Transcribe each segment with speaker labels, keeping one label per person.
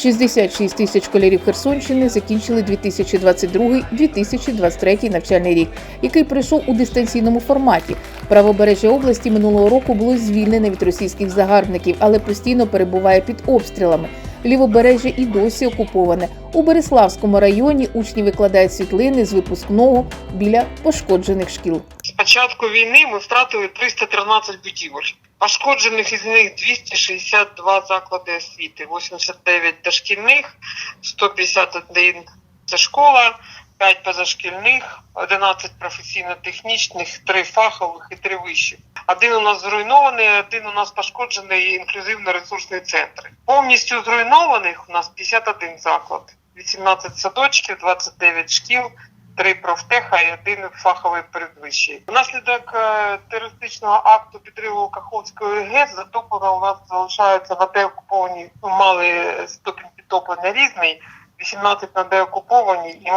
Speaker 1: 66 тисяч школярів Херсонщини закінчили 2022-2023 навчальний рік, який пройшов у дистанційному форматі. Правобережжя області минулого року було звільнене від російських загарбників, але постійно перебуває під обстрілами. Лівобережжя і досі окуповане. У Береславському районі учні викладають світлини з випускного біля пошкоджених шкіл.
Speaker 2: З початку війни ми втратили 313 будівель. Пошкоджених із них 262 заклади освіти, 89 дошкільних, 151 це школа, 5 позашкільних, 11 професійно-технічних, 3 фахових і 3 вищих. Один у нас зруйнований, один у нас пошкоджений інклюзивно-ресурсний центр. Повністю зруйнованих у нас 51 заклад, 18 садочків, 29 шкіл, три профтеха і один фаховий передвищий. Внаслідок е, терористичного акту підриву Каховської ГЕС затоплено у нас залишається на деокупованій, ну, мали ступінь підтоплення різний, 18 на деокупованій і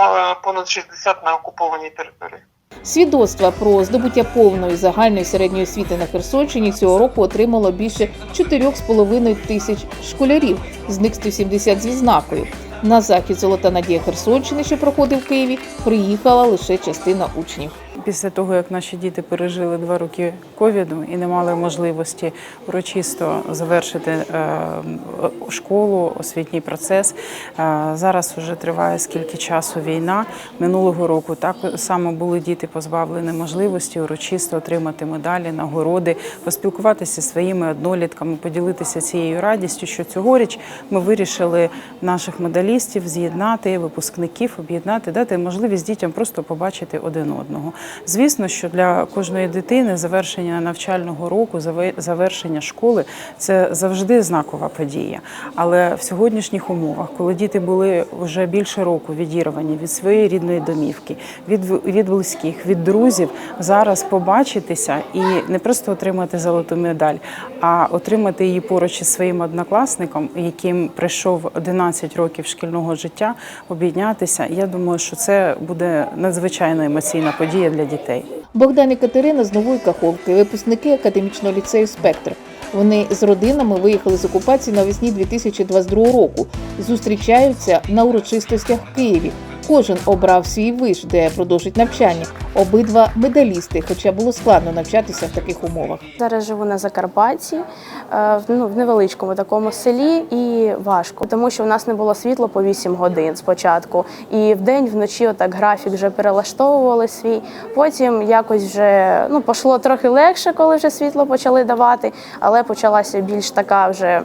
Speaker 2: понад 60 на окупованій території.
Speaker 1: Свідоцтва про здобуття повної загальної середньої освіти на Херсонщині цього року отримало більше 4,5 тисяч школярів, з них 170 з відзнакою. На захід Золота Надія Херсонщини, що проходив в Києві, приїхала лише частина учнів.
Speaker 3: Після того, як наші діти пережили два роки ковіду і не мали можливості урочисто завершити е, школу, освітній процес, е, зараз вже триває скільки часу війна. Минулого року так само були діти позбавлені можливості урочисто отримати медалі, нагороди, поспілкуватися зі своїми однолітками, поділитися цією радістю, що цьогоріч ми вирішили наших медалістів з'єднати, випускників об'єднати, дати можливість дітям просто побачити один одного. Звісно, що для кожної дитини завершення навчального року, заве- завершення школи це завжди знакова подія. Але в сьогоднішніх умовах, коли діти були вже більше року відірвані від своєї рідної домівки, від, від близьких, від друзів, зараз побачитися і не просто отримати золоту медаль, а отримати її поруч із своїм однокласником, яким прийшов 11 років шкільного життя, об'єднатися. Я думаю, що це буде надзвичайно емоційна подія для дітей.
Speaker 1: Богдан і Катерина з нової Каховки, випускники академічного ліцею Спектр. Вони з родинами виїхали з окупації навесні 2022 року. Зустрічаються на урочистостях в Києві. Кожен обрав свій виш, де продовжить навчання. Обидва медалісти, хоча було складно навчатися в таких умовах.
Speaker 4: Зараз живу на Закарпатті, е, ну, в невеличкому такому селі, і важко, тому що в нас не було світла по 8 годин спочатку. І вдень, вночі, отак графік вже перелаштовували свій. Потім якось вже ну, пішло трохи легше, коли вже світло почали давати, але почалася більш така вже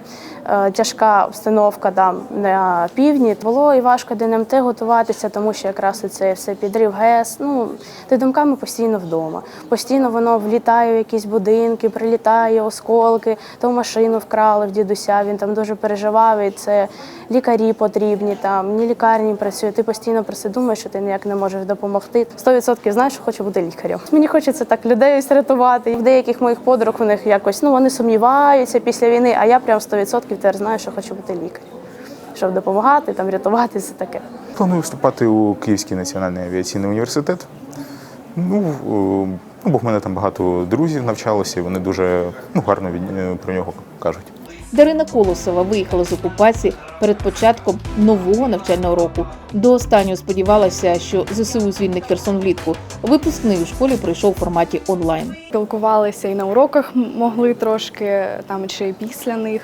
Speaker 4: тяжка обстановка там на півдні. Було і важко ДНМТ НМТ готуватися, тому що якраз це все підрив ГЕС. Ну, ти думками постійно вдома. Постійно воно влітає в якісь будинки, прилітає осколки, то машину вкрали в дідуся. Він там дуже переживав. І це лікарі потрібні, там ні лікарні працює. Ти постійно про це думаєш, що ти ніяк не можеш допомогти. 100% знаєш, що хочу бути лікарем. Мені хочеться так людей рятувати. В деяких моїх подруг у них якось ну вони сумніваються після війни, а я прям 100% тепер знаю, що хочу бути лікарем. Щоб допомагати, там рятувати все таке.
Speaker 5: Планую вступати у Київський національний авіаційний університет. Ну, ну, бо в мене там багато друзів навчалося, і вони дуже ну, гарно від, е, про нього кажуть.
Speaker 1: Дарина Колосова виїхала з окупації перед початком нового навчального року. До останнього сподівалася, що ЗСУ звільнить Херсон влітку. Випускний у школі пройшов у форматі онлайн.
Speaker 6: спілкувалися і на уроках могли трошки там чи після них.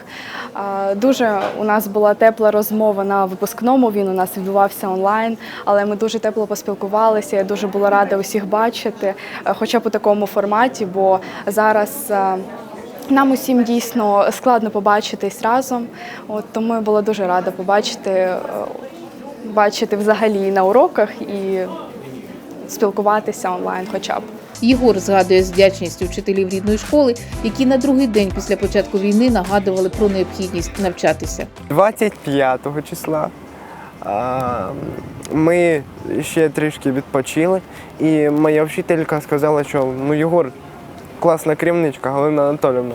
Speaker 6: Дуже у нас була тепла розмова на випускному. Він у нас відбувався онлайн, але ми дуже тепло поспілкувалися. Я дуже була рада усіх бачити, е, хоча б у такому форматі, бо зараз. Нам усім дійсно складно побачитись разом, от тому я була дуже рада побачити, е, бачити взагалі на уроках і спілкуватися онлайн, хоча б.
Speaker 1: Єгор згадує з вдячністю вчителів рідної школи, які на другий день після початку війни нагадували про необхідність навчатися.
Speaker 7: 25 числа а, ми ще трішки відпочили, і моя вчителька сказала, що ну Єгор, класна керівничка Галина Анатолівна.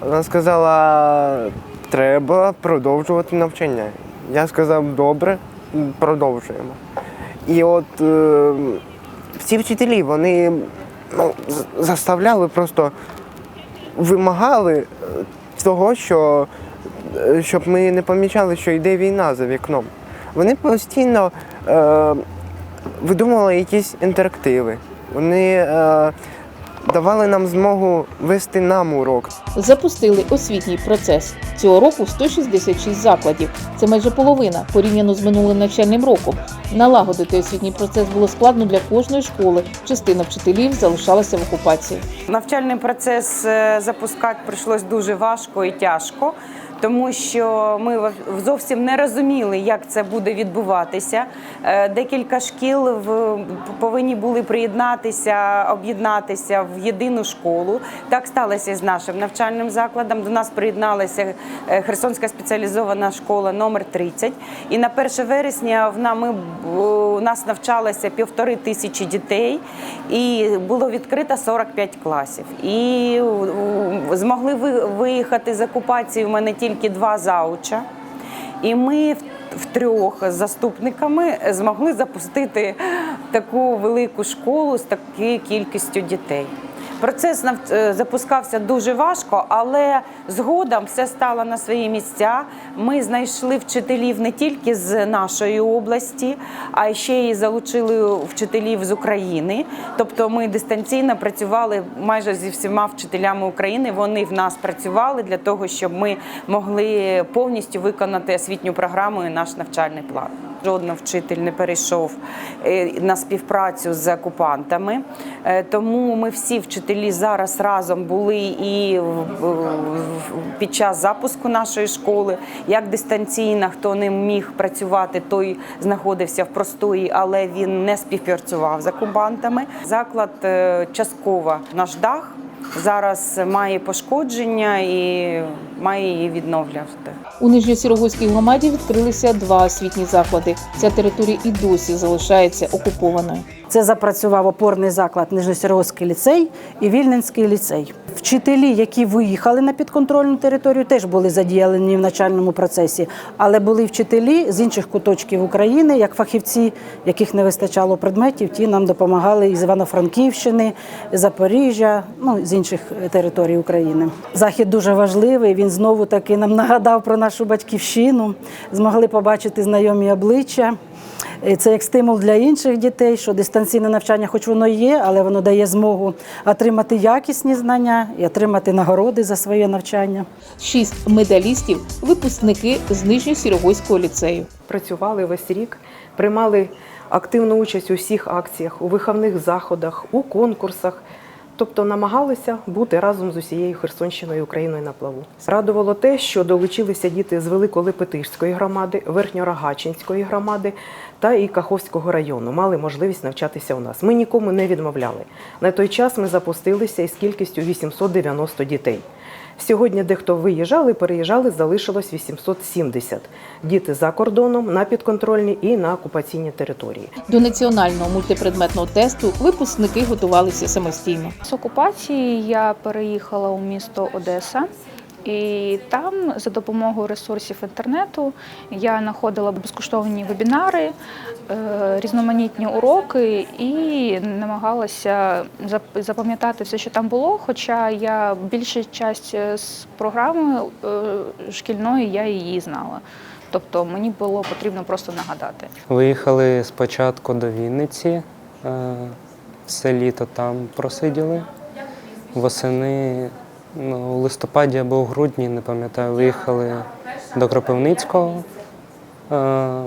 Speaker 7: Вона сказала, треба продовжувати навчання. Я сказав, добре, продовжуємо. І от е, всі вчителі, вони ну, заставляли просто вимагали е, того, що е, щоб ми не помічали, що йде війна за вікном. Вони постійно е, видумували якісь інтерактиви. Вони е, давали нам змогу вести нам урок.
Speaker 1: Запустили освітній процес. Цього року 166 закладів. Це майже половина порівняно з минулим навчальним роком. Налагодити освітній процес було складно для кожної школи. Частина вчителів залишалася в окупації.
Speaker 8: Навчальний процес е, запускати прийшлось дуже важко і тяжко, тому що ми зовсім не розуміли, як це буде відбуватися. Е, Декілька шкіл повинні були приєднатися, об'єднатися в єдину школу. Так сталося і з нашим навчальним закладом. До нас приєдналася е, Херсонська спеціалізована школа номер 30. І на 1 вересня в нами у нас навчалося півтори тисячі дітей, і було відкрито 45 класів. І змогли ви- виїхати з окупації в мене тільки два зауча. І ми в- втрьох з заступниками змогли запустити таку велику школу з такою кількістю дітей. Процес е, запускався дуже важко, але згодом все стало на свої місця. Ми знайшли вчителів не тільки з нашої області, а ще й залучили вчителів з України. Тобто ми дистанційно працювали майже зі всіма вчителями України. Вони в нас працювали для того, щоб ми могли повністю виконати освітню програму і наш навчальний план. Жоден вчитель не перейшов е, на співпрацю з окупантами, Е, тому ми всі вчителі зараз разом були і під час запуску нашої школи, як дистанційно, хто не міг працювати, той знаходився в простої, але він не співпрацював з окупантами. Заклад е, частково наш дах зараз має пошкодження і має її відновлювати.
Speaker 1: У Нижньосірогойській громаді відкрилися два освітні заклади. Ця територія і досі залишається окупованою.
Speaker 9: Це запрацював опорний заклад Нижньосерогський ліцей і Вільненський ліцей. Вчителі, які виїхали на підконтрольну територію, теж були задіяні в навчальному процесі, але були вчителі з інших куточків України, як фахівці, яких не вистачало предметів, ті нам допомагали із Івано-Франківщини, Запоріжжя, ну з інших територій України. Захід дуже важливий. Він знову таки нам нагадав про нашу батьківщину. Змогли побачити знайомі обличчя. Е, Це як стимул для інших дітей, що дистанційне навчання, хоч воно і є, але воно дає змогу отримати якісні знання і отримати нагороди за своє навчання.
Speaker 1: Шість медалістів випускники з Нижньосірогойського ліцею.
Speaker 10: працювали весь рік, приймали активну участь у всіх акціях, у виховних заходах, у конкурсах. Тобто намагалися бути разом з усією Херсонщиною Україною на плаву. Радувало те, що долучилися діти з Великолепетишської громади, Верхньорогачинської громади та і Каховського району. Мали можливість навчатися у нас. Ми нікому не відмовляли. На той час ми запустилися із кількістю 890 дітей. Сьогодні дехто виїжджали, переїжджали, залишилось 870. Діти за кордоном, на підконтрольній і на окупаційній території.
Speaker 1: До національного мультипредметного тесту випускники готувалися самостійно.
Speaker 11: З окупації я переїхала у місто Одеса. І там за допомогою ресурсів інтернету я знаходила безкоштовні вебінари, е, різноманітні уроки і намагалася запам'ятати все, що там було. Хоча я більшу часть з програми е, шкільної я її знала. Тобто мені було потрібно просто нагадати.
Speaker 12: Виїхали спочатку до Вінниці, е, все літо там просиділи. Восени, ну, у листопаді або у грудні, не пам'ятаю, виїхали до Кропивницького. Е,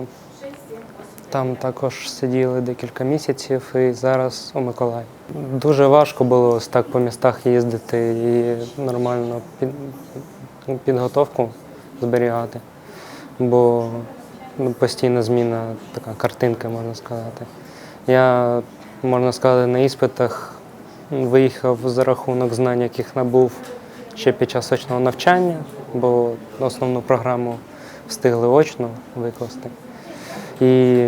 Speaker 12: Там також сиділи декілька місяців і зараз у Миколаїв. Дуже важко було ось так по містах їздити і нормально під, підготовку зберігати, бо ну, постійна зміна, така картинка, можна сказати. Я, можна сказати, на іспитах виїхав за рахунок знань, яких набув ще під час очного навчання, бо основну програму встигли очно викласти. І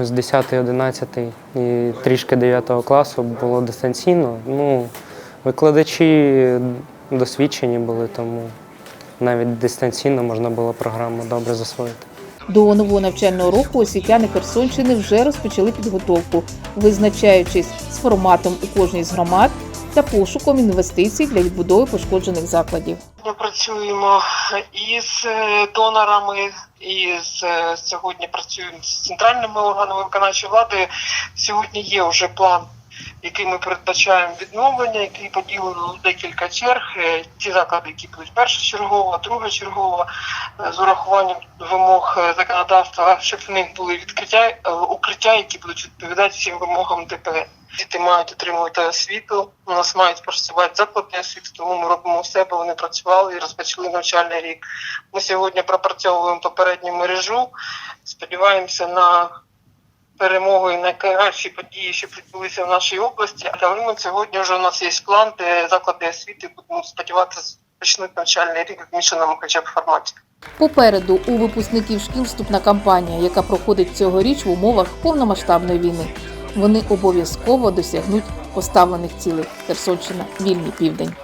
Speaker 12: ось 10, 11 і трішки 9 класу було дистанційно. Ну, викладачі досвідчені були, тому навіть дистанційно можна було програму добре засвоїти.
Speaker 1: До нового навчального року освітяни Херсонщини вже розпочали підготовку, визначаючись з форматом у кожній з громад та пошуком інвестицій для відбудови пошкоджених закладів.
Speaker 2: Ми працюємо із е, донорами, і з е, сьогодні працюємо з центральними органами виконавчої влади. Сьогодні є вже план, який ми передбачаємо відновлення, який поділений на декілька черг. Е, Ті заклади, які будуть першочергово, другочергово, е, з урахуванням вимог е, законодавства, щоб в них були відкриття укриття, які будуть відповідати всім вимогам ДП. Діти мають отримувати освіту. У нас мають працювати заклади освіти, тому ми робимо все, бо вони працювали і розпочали навчальний рік. Ми сьогодні пропрацьовуємо попередню мережу. Сподіваємося на перемогу і найкращі події, що відбулися в нашій області. Але ми сьогодні вже у нас є план, де заклади освіти будемо сподіватися почнуть навчальний рік в змішаному хоча б форматі.
Speaker 1: Попереду у випускників шкіл вступна кампанія, яка проходить цьогоріч в умовах повномасштабної війни. Вони обов'язково досягнуть поставлених цілей. Херсонщина, вільний південь.